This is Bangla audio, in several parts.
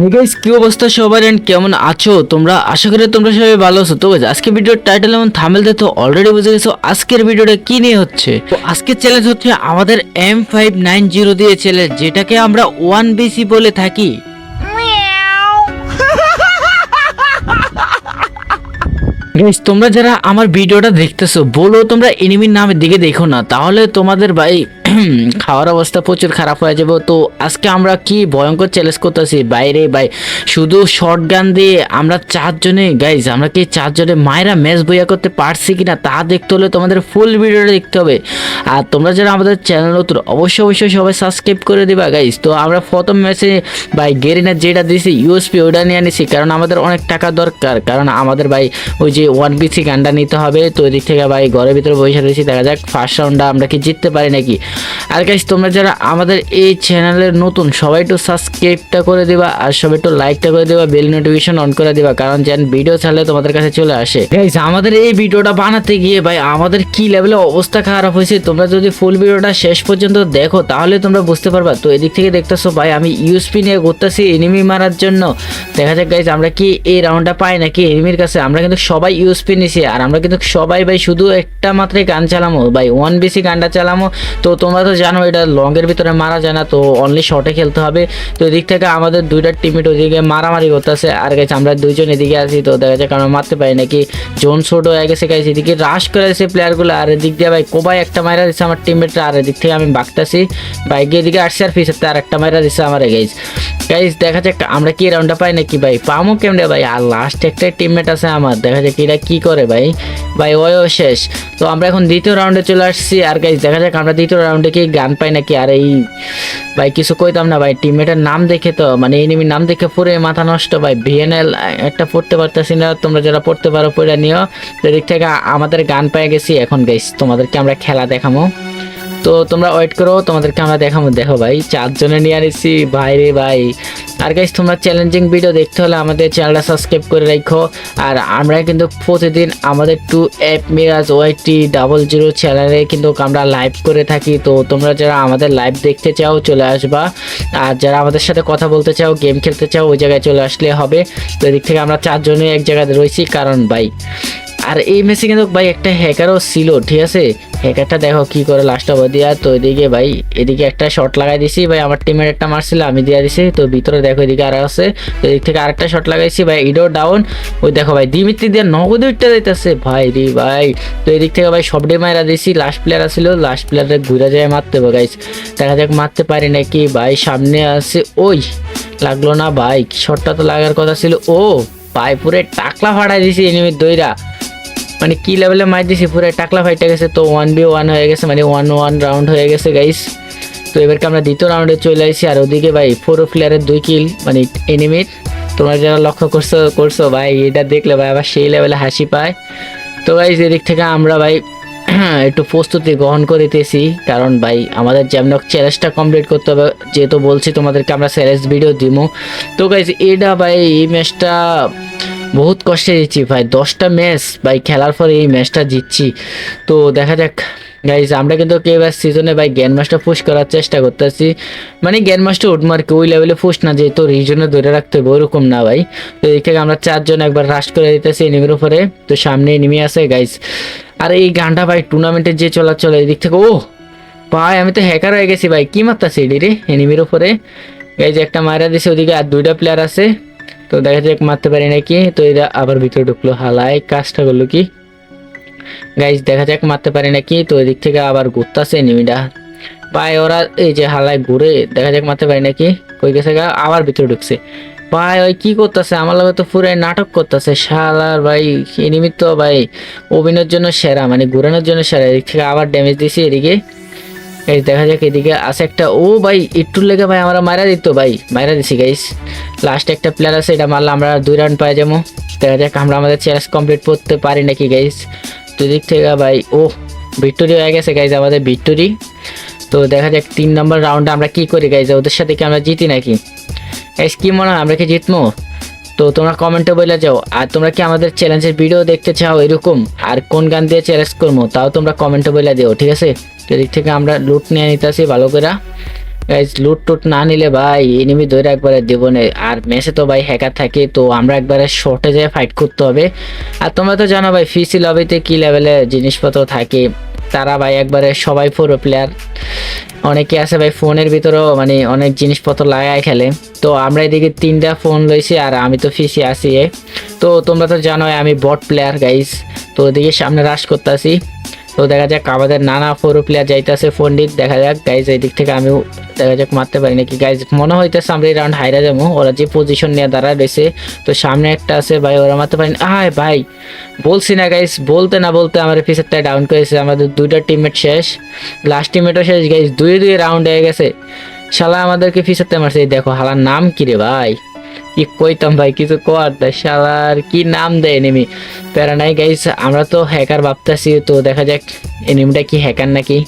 Hey guys, কি অবস্থা সবার এন্ড কেমন আছো? তোমরা? আশা করি তোমরা সবাই ভালো আছো। তো আজকে ভিডিওর টাইটেল এবং থামেল তো অলরেডি বুঝে গেছো আজকের ভিডিওটা কি নিয়ে হচ্ছে? তো আজকের চ্যালেঞ্জ হচ্ছে আমাদের এম ফাইভ নাইন জিরো দিয়ে চ্যালেঞ্জ যেটাকে আমরা ওয়ান বিসি বলে থাকি। Guys, তোমরা যারা আমার ভিডিওটা দেখতেছো বলো তোমরা এনিমির নামের দিকে দেখো না তাহলে তোমাদের ভাই খাওয়ার অবস্থা প্রচুর খারাপ হয়ে যাবে। তো আজকে আমরা কি ভয়ঙ্কর চ্যালেঞ্জ করতেছি? বাইরে ভাই, শুধু শর্ট গান দিয়ে আমরা চারজনে গাইজ আমরা কি চারজনে মায়েরা ম্যাচ বইয়া করতে পারছি কিনা তা দেখতে হলে তোমাদের ফুল ভিডিওটা দেখতে হবে। আর তোমরা যারা আমাদের চ্যানেল নতুন, অবশ্যই অবশ্যই সবাই সাবস্ক্রাইব করে দিবা গাইজ তো আমরা প্রথম ম্যাচে ভাই গেরিনা যেটা দিয়েছি ইউএসপি ওটা নিয়ে নিছি, কারণ আমাদের অনেক টাকা দরকার। কারণ আমাদের ভাই, ওই যে ওয়ান বিসি গানটা নিতে হবে। তো এদিক থেকে ভাই, ঘরের ভিতরে বসে রয়েছি, দেখা যাক ফার্স্ট রাউন্ডটা আমরা কি জিততে পারি নাকি। আর গাইজ তোমরা যারা আমাদের এই চ্যানেলের নতুন, সবাই একটু সাবস্ক্রাইবটা করে দিবা আর সবাই একটু লাইকটা করে দিবা বেল নোটিফিকেশন অন করে দিবা, কারণ যেন ভিডিও ছাড়লে তোমাদের কাছে চলে আসে। গাইজ আমাদের এই ভিডিওটা বানাতে গিয়ে ভাই, আমাদের কি লেভেলে অবস্থা খারাপ হয়েছে? তোমরা যদি ফুল ভিডিওটা শেষ পর্যন্ত দেখো, তাহলে তোমরা বুঝতে পারবা। তো এদিক থেকে দেখতেছো ভাই, আমি ইউএসপি নিয়ে ঘুরতেছি এনিমি মারার জন্য। দেখা যাক গাইজ আমরা কি এই রাউন্ডটা পাই নাকি এনিমির কাছে? আমরা কিন্তু সবাই ইউএসপি নিছি, আর আমরা কিন্তু সবাই ভাই, শুধু একটা মাত্রই গান চালামো। ভাই ওয়ান বিসি গানটা চালামো। তো তোমরা তো জানো, এটা লংয়ের ভিতরে মারা যায় না, তো অনলি শর্টে খেলতে হবে। তো এদিক থেকে আমাদের দুইটা টিমিট ওইদিকে মারামারি করতেছে। আর গেছে আমরা দুইজন এদিকে আছি, তো দেখা যাক আমরা মারতে পারি নাকি। জোন শোট হয়ে গেছে গাইছে এদিকে রাশ করে দিয়েছে প্লেয়ারগুলো আর এদিক দিয়ে ভাই কোবাই একটা মাইরা দিচ্ছে আমার টিমমেটরা আর এদিক থেকে আমি বাগতাছি। বাইক এদিকে আসছে আর পিছের আর একটা মাইরা দিচ্ছে আমার গাইজ গাইজ দেখা যাক আমরা কি রাউন্ডটা পাই নাকি ভাই। পামো কেমনে ভাই? আর লাস্ট একটা টিমমেট আছে আমার। দেখা যাক এরা কি করে ভাই। ভাই, ওয়ও শেষ। তো আমরা এখন দ্বিতীয় রাউন্ডে চলে আসছি। আর গাইজ দেখা যাক আমরা দ্বিতীয় রাউন্ডে কি গান পাই নাকি? আর এই, ভাই, কিছু কইতাম না, ভাই। টিমমেটের নাম দেখে তো মানে এনিমির নাম দেখে পুরে মাথা নষ্ট, ভাই। ভিএনএল একটা পড়তে পারতেছি না, তোমরা যারা পড়তে পারো, পড়ে নিও। সেদিক থেকে আমাদের গান পাই গেছি। এখন গেছি তোমাদেরকে আমরা খেলা দেখামো। তো তোমরা ওয়েট করো, তোমাদেরকে আমরা দেখাবো। দেখো ভাই, চারজনে নিয়ে আনিছি। ভাই রে ভাই। আর গাইস তোমরা চ্যালেঞ্জিং ভিডিও দেখতে হলে আমাদের চ্যানেলটা সাবস্ক্রাইব করে রাখো আর আমরা কিন্তু প্রতিদিন আমাদের two app Miraj YT double zero চ্যানেলে কিন্তু আমরা লাইভ করে থাকি। তো তোমরা যারা আমাদের লাইভ দেখতে চাও, চলে আসবা। আর যারা আমাদের সাথে কথা বলতে চাও গেম খেলতে চাও, ওই জায়গায় চলে আসলে হবে। তো এদিক থেকে আমরা চারজনে এক জায়গায় রয়েছি। কারণ ভাই আর এই ম্যাচে কিন্তু ভাই একটা হ্যাকারও ছিল, ঠিক আছে? হ্যাকারটা দেখো কি করে লাস্ট অবধি দিয়া তো এদিকে ভাই, এদিকে একটা শট লাগাই দিছি, ভাই আমার টিমের একটা মারছিল, আমি দিয়ে দিছি, তো ভিতরে দেখো এদিকে আর আছে, তো এদিক থেকে আরেকটা শট লাগাইছি, ভাই ইডো ডাউন ওই দেখো ভাই দিমিত্রি দিয়ে নগদ উঠতে যাইতেছে, ভাই রে ভাই। তো এদিক থেকে ভাই সব ডে মারা দিছি লাস্ট প্লেয়ার আছিল লাস্ট প্লেয়ারে ঘুরে যায় মারতে হবে গাইস দেখা যাক মারতে পারি নাকি, ভাই সামনে আছে, ওই, লাগল না ভাই শটটা তো লাগার কথা ছিল, ও, ভাই পুরে টাকলা ফাটাই দিছি এনিমির দইরা। মানে কি লেভেলে মার দিছি পুরো টাকলা ফাইটে গেছে, তো ওয়ান বি ওয়ান হয়ে গেছে মানে ওয়ান ওয়ান রাউন্ড হয়ে গেছে গাইস তো এবারকে আমরা দ্বিতীয় রাউন্ডে চলে আসি আর ওদিকে ভাই ফোর প্লেয়ারের দুই কিল মানে এনিমির তোমরা যারা লক্ষ্য করছ করছ, ভাই, এটা দেখলে ভাই, আবার সেই লেভেলে হাসি পায়। তো গাইস এদিক থেকে আমরা ভাই, একটু প্রস্তুতি গ্রহণ করিতেছি কারণ ভাই, আমাদের যেমন চ্যালেঞ্জটা কমপ্লিট করতে হবে। যেহেতু বলছি তোমাদেরকে আমরা চ্যালেঞ্জ ভিডিও দিব তো গাইজ এটা ভাই, এই ম্যাচটা বহুত কষ্টে জিতছি ভাই, দশটা ম্যাচ ভাই খেলার পরে এই ম্যাচটা জিতছি। তো দেখা যাক গাইজ আমরা কিন্তু কে এবার সিজনে ভাই জ্ঞান মাস্টার পুশ করার চেষ্টা করতেছি। মানে জ্ঞান মাস্টার উঠবো আর কি, ওই লেভেলে পুশ না, যেহেতু রিজনে ধরে রাখতে হবে, ওরকম না ভাই। তো এই থেকে আমরা চারজন একবার রাশ করে দিতেছি এনিমির উপরে। তো সামনে এনিমি আছে গাইজ আর এই গানটা ভাই টুর্নামেন্টে যে চলাচল, এদিক থেকে ও ভাই, আমি তো হ্যাকার হয়ে গেছি ভাই, কি মারতাছি এডি রে এনিমির উপরে? যে একটা মারা দিছে ওদিকে, আর দুইটা প্লেয়ার আছে। তো দেখা যাক, মারতে পারি নাকি? তো এরা আবার ভিতরে ঢুকলো। হালাই, কাজটা করল কি? গাইজ দেখা যাক, মারতে পারি নাকি? তো এদিক থেকে আবার ঘুরতেছে এনিমিটা ভাই, ওরা এই যে হালায় ঘুরে, দেখা যাক, মারতে পারি নাকি? কই গেছে গা? আবার ভিতরে ঢুকছে। ভাই, ওই কি করতেছে? আমার লগে তো পুরাই নাটক করতেছে। শালার ভাই এনিমি তো ভাই, অভিনয়ের জন্য সেরা মানে ঘুরানোর জন্য সেরা। এদিক থেকে আবার ড্যামেজ দিছি এদিকে। এই দেখা যাক এদিকে আছে একটা। ও ভাই একটু লেগে ভাই আমরা মারা দিত, ভাই। মারা দিছি গাইস লাস্ট একটা প্লেয়ার আছে, এটা মারলে আমরা দুই রাউন্ড পাই যাব। দেখা যাক আমরা আমাদের চ্যালেঞ্জ কমপ্লিট করতে পারি নাকি গাইস তো দিক থেকে ভাই, ও ভিক্টোরি হয়ে গেছে গাইজ আমাদের ভিক্টোরি তো দেখা যাক তিন নম্বর রাউন্ডে আমরা কি করি গাইজ ওদের সাথে কি আমরা জিতি নাকি? গাইজ কি মনে হয়, আমরা কি জিতবো? তো তোমরা কমেন্টে বলে যাও, আর তোমরা কি আমাদের চ্যালেঞ্জের ভিডিও দেখতে চাও এরকম? আর কোন গান দিয়ে চ্যালেঞ্জ করব, তাও তোমরা কমেন্টে বলে দিও, ঠিক আছে? তো এদিক থেকে আমরা লুট নিয়ে নিতেছি ভালো করে। গাইজ লুট টুট না নিলে ভাই এনিমি ধরে একবারে দেবো দেবনে আর মেসে তো ভাই হ্যাকার থাকে, তো আমরা একবারে শর্টে যেয়ে ফাইট করতে হবে। আর তোমরা তো জানো ভাই ফিসি লবিতে কি লেভেলে জিনিসপত্র থাকে। তারা ভাই একবারে সবাই পুরো প্লেয়ার অনেকে আছে ভাই ফোনের ভিতরেও মানে অনেক জিনিসপত্র লাগায় খেলে। তো আমরা এদিকে তিনটা ফোন লইছি আর আমি তো ফিসি আছি। তো তোমরা তো জানোই আমি বট প্লেয়ার গাইস তো ওদিকে সামনে রাশ করতেছি। তো দেখা যাক আমাদের নানা ফোর প্লেয়ার যাইতেছে ফন্ডিত দেখা যাক গাইজ এই দিক থেকে আমিও দেখা যাক মারতে পারি নাকি। গাইজ মনে হইতেছে আমরা এই রাউন্ড হাইরা যাব। ওরা যে পজিশন নিয়ে দাঁড়ায় রয়েছে, তো সামনে একটা আছে, ভাই, ওরা মারতে পারেনি। আয় ভাই, বলছি না গাইজ বলতে না বলতে আমার পিছারটা ডাউন করেছে। আমাদের দুইটা টিমমেট শেষ। লাস্ট টিমমেটও শেষ গাইজ দুই দুই রাউন্ড হয়ে গেছে। শালা আমাদেরকে পিছাতে মারছে। দেখো, হালার নাম কি রে ভাই? কি কইতাম ভাই, কিছু কর দেয় শালার কি নাম দেয় এনিমি প্যারা নাই গাইস আমরা তো হ্যাকার ভাবতেছি, তো দেখা যাক এনিমিটা কি হ্যাকার নাকি?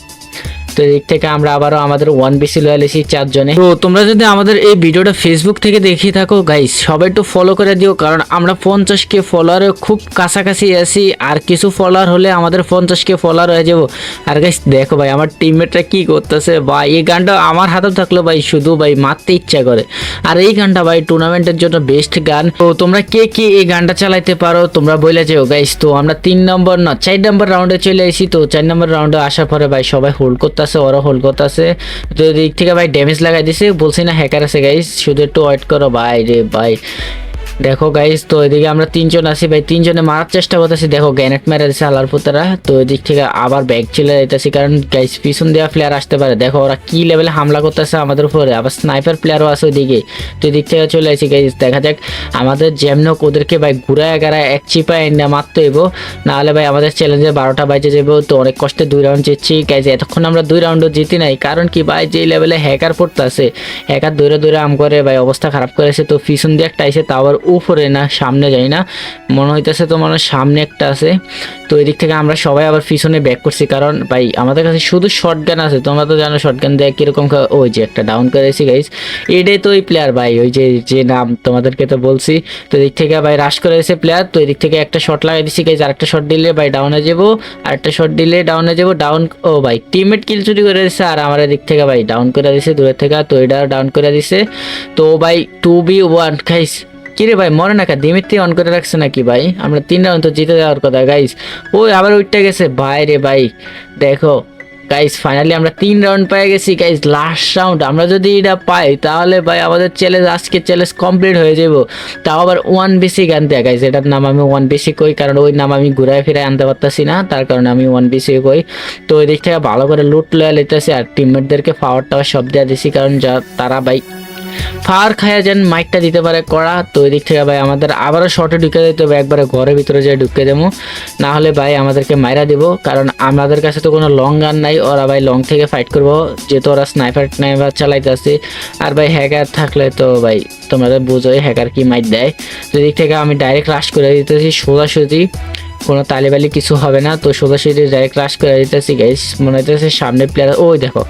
তো এদিক থেকে আমরা আবারও আমাদের ওয়ান বিসি লয়াল এসি চারজনে। তো তোমরা যদি আমাদের এই ভিডিওটা ফেসবুক থেকে দেখিয়ে থাকো গাইস সবাই একটু ফলো করে দিও, কারণ আমরা পঞ্চাশ কে ফলোয়ারে খুব কাছাকাছি আছি, আর কিছু ফলোয়ার হলে আমাদের পঞ্চাশ কে ফলোয়ার হয়ে যাব। আর গাইস দেখো ভাই, আমার টিমমেটরা কি করতেছে? ভাই, এই গানটা আমার হাতে থাকল ভাই, শুধু ভাই, মারতে ইচ্ছা করে। আর এই গানটা ভাই টুর্নামেন্টের জন্য বেস্ট গান। তো তোমরা কে কে এই গানটা চালাইতে পারো, তোমরা বলে যেও গাইস তো আমরা তিন নম্বর না, চার নম্বর রাউন্ডে চলে এসেছি, তো চার নম্বর রাউন্ডে আসার পরে ভাই, সবাই হোল্ড করতেছে ওরা হোল করতে আছে তো দিক থেকে ভাই ড্যামেজ লাগাই দিছে, বলছি না হ্যাকার আছে গাইস শুধু একটু ওয়েট করো ভাই রে ভাই। দেখো গাইস তো এদিকে আমরা তিনজন আছি ভাই। তিনজনে মারার চেষ্টা করতেছি। দেখো গ্যানেট মেরে দিচ্ছে আলার পুতারা তো এদিক থেকে আবার ব্যাগ চলে যেতেছি কারণ গাইস পিছন দেওয়া প্লেয়ার আসতে পারে। দেখো, ওরা কি লেভেলে হামলা করতেছে আমাদের উপরে। আবার স্নাইপার প্লেয়ারও আছে ওইদিকে। তো এদিক থেকে চলে আসি গাইস দেখা যাক। আমাদের যেমনক ওদেরকে ভাই ঘুরায় গাড়ায় এক চিপায় না মারতে হইব। নাহলে ভাই আমাদের চ্যালেঞ্জে বারোটা বাইজে যাব তো অনেক কষ্টে দুই রাউন্ড জিতছি। গাইজ এতক্ষণ আমরা দুই রাউন্ডও জিতি নাই। কারণ কি ভাই, যে লেভেলে হ্যাকার পড়তেছে হ্যাকার দৌড়ে দৌড়ে আম করে ভাই অবস্থা খারাপ করেছে। তো পিছন দিয়ে একটা আইসে তা আবার উপরে না, সামনে যাই না। মনে হইতেছে তো মনে সামনে একটা আছে। তো এদিক থেকে আমরা সবাই আবার পিছনে ব্যাক করছি কারণ, ভাই, আমাদের কাছে শুধু শর্ট গান আছে। তোমরা তো জানো শর্ট গান দেয় কীরকম ওই যে একটা ডাউন করেছি গাইজ এটাই তো ওই প্লেয়ার ভাই, ওই যে যে নাম তোমাদেরকে তো বলছি। তো এদিক থেকে, ভাই রাশ করে এসে প্লেয়ার তো এদিক থেকে একটা শট লাগাই দিছি গাইজ আর একটা শট দিলে, ভাই ডাউনে যাব। আরেকটা শট দিলে ডাউনে যাব। ডাউন ও, ভাই টিমমেট কিল চুরি করে দিছে। আর আমার এদিক থেকে, ভাই ডাউন করে দিছে, দূরের থেকে। তো এটা ডাউন করে দিছে। তো, ভাই টু বি ওয়ান খাইস কিরে ভাই, মরে না কা দিমিত্রি অন করে রাখছে নাকি ভাই? আমরা তিন রাউন্ড তো জিতে যাওয়ার কথা গাইস ওই আবার উঠতে গেছে। ভাই রে ভাই, দেখো গাইস ফাইনালি আমরা তিন রাউন্ড পেয়ে গেছি গাইস লাস্ট রাউন্ড আমরা যদি এটা পাই, তাহলে ভাই আমাদের চ্যালেঞ্জ আজকে চ্যালেঞ্জ কমপ্লিট হয়ে যাব। তাও আবার ওয়ান বিসি গান দেয়া গাইস এটার নাম আমি ওয়ান বিসি কই? কারণ ওই নাম আমি ঘুরায় ফিরে আনতে পারতাছি না, তার কারণে আমি ওয়ান বিসি কই। তো ওই দিক থেকে ভালো করে লুট লয়া লেতেছি আর টিমমেটদেরকে পাওয়ার টাওয়ার সব দেওয়া দিছি, কারণ যা, তারা ভাই ফার খায়া যেন মাইকটা দিতে পারে কড়া। তো ওই দিক থেকে ভাই আমাদের আবারও শর্টে ঢুকে দিতে হবে, একবারে ঘরের ভিতরে যেয়ে ঢুকে দেবো। না হলে ভাই আমাদেরকে মাইরা দিব, কারণ আমাদের কাছে তো কোনো লং গান নাই, ওরা ভাই লং থেকে ফাইট করব। যেহেতু ওরা স্নাইপার টাইপার চালাইতেছে আর ভাই হ্যাকার থাকলে তো ভাই তোমরা তো বুঝোই হ্যাকার কি মাইট দেয়। তো এদিক থেকে আমি ডাইরেক্ট রাশ করে দিতেছি, সোজাসুজি। কোনো তালিবালি কিছু হবে না। তো সোজাসুজি ডাইরেক্ট রাশ করে দিতেছি গাইস মনে হইতেছে সামনে প্লেয়ার ওই দেখো।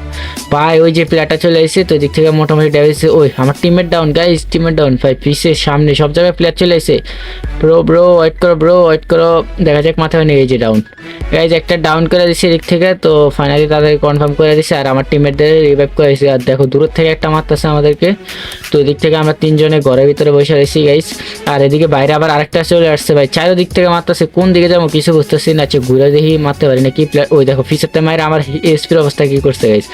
ভাই, ওই যে প্লেয়ারটা চলে এসেছে, তো দিক থেকে মোটামুটি ড্যামেজ ওই, আমার টিমের ডাউন গাইস টিমের ডাউন ভাই, পিসের সামনে সব জায়গায় প্লেয়ার চলে এসে ব্রো ব্রো ওয়েট করো ব্রো ওয়েট করো। দেখা যাক, মাথায় নিয়ে এই যে ডাউন গাইজ একটা ডাউন করে দিচ্ছে এদিক থেকে, তো ফাইনালি তাদের কনফার্ম করে দিচ্ছে আর আমার টিমেরদের রিভাইভ করে দিচ্ছে আর দেখো দূর থেকে একটা মারতেছে আমাদেরকে। তো এদিক থেকে আমরা তিনজনে ঘরের ভিতরে বসে রয়েছি গাইস আর এদিকে বাইরে আবার আরেকটা চলে আসছে, ভাই। চারো দিক থেকে মারতেছে, কোন দিকে যাব, কিছু বুঝতেছি না আচ্ছা ঘুরে দেখি, মারতে পারি না কি প্লেয়ার ওই দেখো ফিচারটা মায়ের আমার এসপির অবস্থা কি করছে গেছে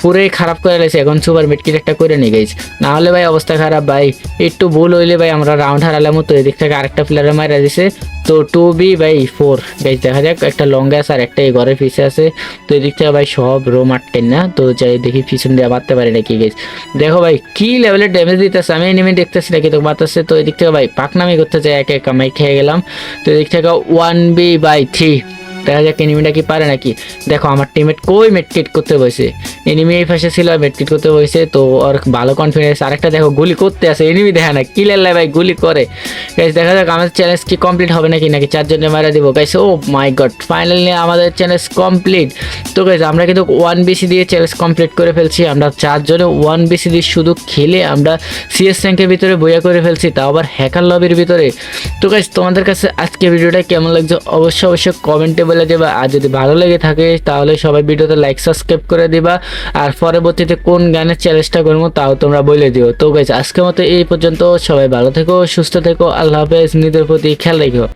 পুরোই খারাপ করে রয়েছে এখন সুপার মিটকিট একটা করে নিয়ে গেছি নাহলে ভাই অবস্থা খারাপ, ভাই। একটু ভুল হইলে ভাই আমরা রাউন্ড হারালাম, তো এদিক থেকে আরেকটা প্লেয়ারে মারা দিছে। তো two B by four guys দেখা যাক, একটা লং গ্যাস আর একটা এই ঘরের পিছে আছে। তো এদিক থেকে ভাই সব রো মারতেন না। তো যাই দেখি পিছন দিয়ে মারতে পারি নাকি গেছ দেখো ভাই, কি লেভেলের ড্যামেজ দিতেছে, আমি এনিমি দেখতেছি নাকি তো মারতেছে তো এদিক থেকে ভাই পাকনামি করতে চাই একে কামাই খেয়ে গেলাম। তো এদিক থেকে ওয়ান বি বাই থ্রি দেখা যাক এনিমিটা কি পারে নাকি। দেখো, আমার টিমেট কই মেটকিট করতে বসে? এনিমি এই পাশে ছিল মেটকিট করতে বসে, তো ওর ভালো কনফিডেন্স আরেকটা দেখো, গুলি করতে আসে এনিমি দেখা না কিলের লাই ভাই, গুলি করে। গাইস দেখা যাক আমাদের চ্যালেঞ্জ কি কমপ্লিট হবে নাকি নাকি চারজনে মারা দিব। Guys oh my god finally আমাদের চ্যালেঞ্জ কমপ্লিট তো গাইস আমরা কিন্তু ওয়ান বিসি দিয়ে চ্যালেঞ্জ কমপ্লিট করে ফেলছি। আমরা চারজনে ওয়ান বিসি দিয়ে শুধু খেলে আমরা সিএস র্যাঙ্কের ভিতরে বইয়া করে ফেলছি, তাও আবার হ্যাকার লবির ভিতরে। তো গাইস তোমাদের কাছে আজকে ভিডিওটা কেমন লাগছে? অবশ্যই অবশ্যই কমেন্টে বলে দেবা, আর যদি ভালো লেগে থাকে, তাহলে সবাই ভিডিওতে লাইক সাবস্ক্রাইব করে দিবা। আর পরবর্তীতে কোন গানের চ্যালেঞ্জটা করব, তাও তোমরা বলে দিও। তো গাইজ আজকের মতো এই পর্যন্ত, সবাই ভালো থেকো, সুস্থ থেকো, আল্লাহ হাফেজ, নিজের প্রতি খেয়াল রেখো।